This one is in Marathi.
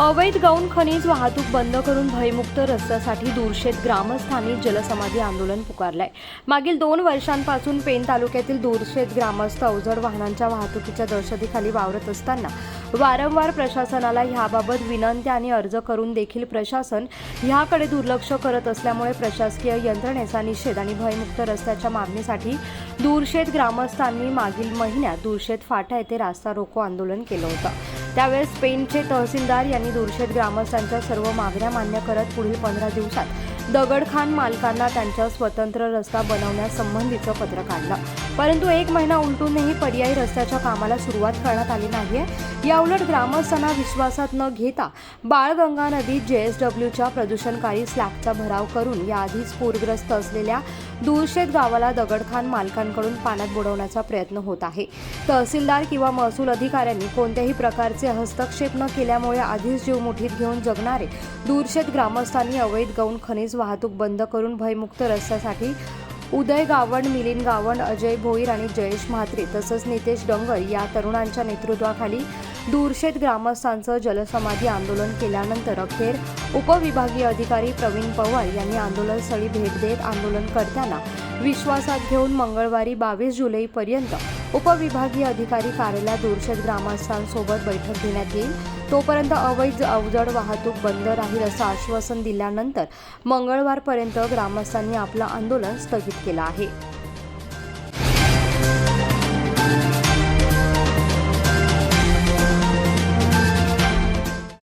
अवैध गौण खनिज वाहतूक बंद करून भयमुक्त रस्त्यासाठी दूरशेत ग्रामस्थांनी जलसमाधी आंदोलन पुकारलंय. मागील दोन वर्षांपासून पेन तालुक्यातील दूरशेत ग्रामस्थ अवजड वाहनांच्या वाहतुकीच्या दहशतीखाली वावरत असताना वारंवार प्रशासनाला ह्याबाबत विनंत्या आणि अर्ज करून देखील प्रशासन ह्याकडे दुर्लक्ष करत असल्यामुळे प्रशासकीय यंत्रणेचा निषेध आणि भयमुक्त रस्त्याच्या मागणीसाठी दूरशेत ग्रामस्थांनी मागील महिन्यात दूरशेत फाटा येथे रास्ता रोको आंदोलन केलं होतं. त्यावेळेस पेनचे तहसीलदार यांनी दूरशेत ग्रामस्थांच्या सर्व मागण्या मान्य करत पुढील पंधरा दिवसात दगडखान मालकांना त्यांच्या स्वतंत्र रस्ता बनवण्यासंबंधीचं पत्र काढलं. परंतु एक महिना उलटूनही पर्यायी रस्त्याच्या कामाला सुरुवात करण्यात आली नाहीये. याउलट ग्रामस्थांना विश्वासात न घेता बाळगंगा नदीत जेएसडब्ल्यूच्या प्रदूषणकारी स्लॅबचा भराव करून याआधीच पूरग्रस्त असलेल्या दूरशेत गावाला दगडखान मालकांकडून पाण्यात बुडवण्याचा प्रयत्न होत आहे. तहसीलदार किंवा महसूल अधिकाऱ्यांनी कोणत्याही प्रकारचे हस्तक्षेप न केल्यामुळे आधीच जीव मुठीत घेऊन जगणारे दूरशेत ग्रामस्थांनी अवैध गौण खनिज वाहतूक बंद करून भयमुक्त रस्त्यासाठी उदय गावंड मिलिंद गावंड अजय भोईर आणि जयेश म्हात्रे तसंच नितेश डोंगर या तरुणांच्या नेतृत्वाखाली दूरशेत ग्रामस्थांचं जलसमाधी आंदोलन केल्यानंतर अखेर उपविभागीय अधिकारी प्रवीण पवार यांनी आंदोलनस्थळी भेट देत आंदोलनकर्त्यांना विश्वासात घेऊन मंगळवारी बावीस जुलैपर्यंत उपविभागीय अधिकारी कार्यालयात दोरशेत ग्रामस्थांसोबत बैठक घेण्यात येईल. तोपर्यंत अवैध अवजड वाहतूक बंद राहील असं आश्वासन दिल्यानंतर मंगळवारपर्यंत ग्रामस्थांनी आपलं आंदोलन स्थगित केलं आहे.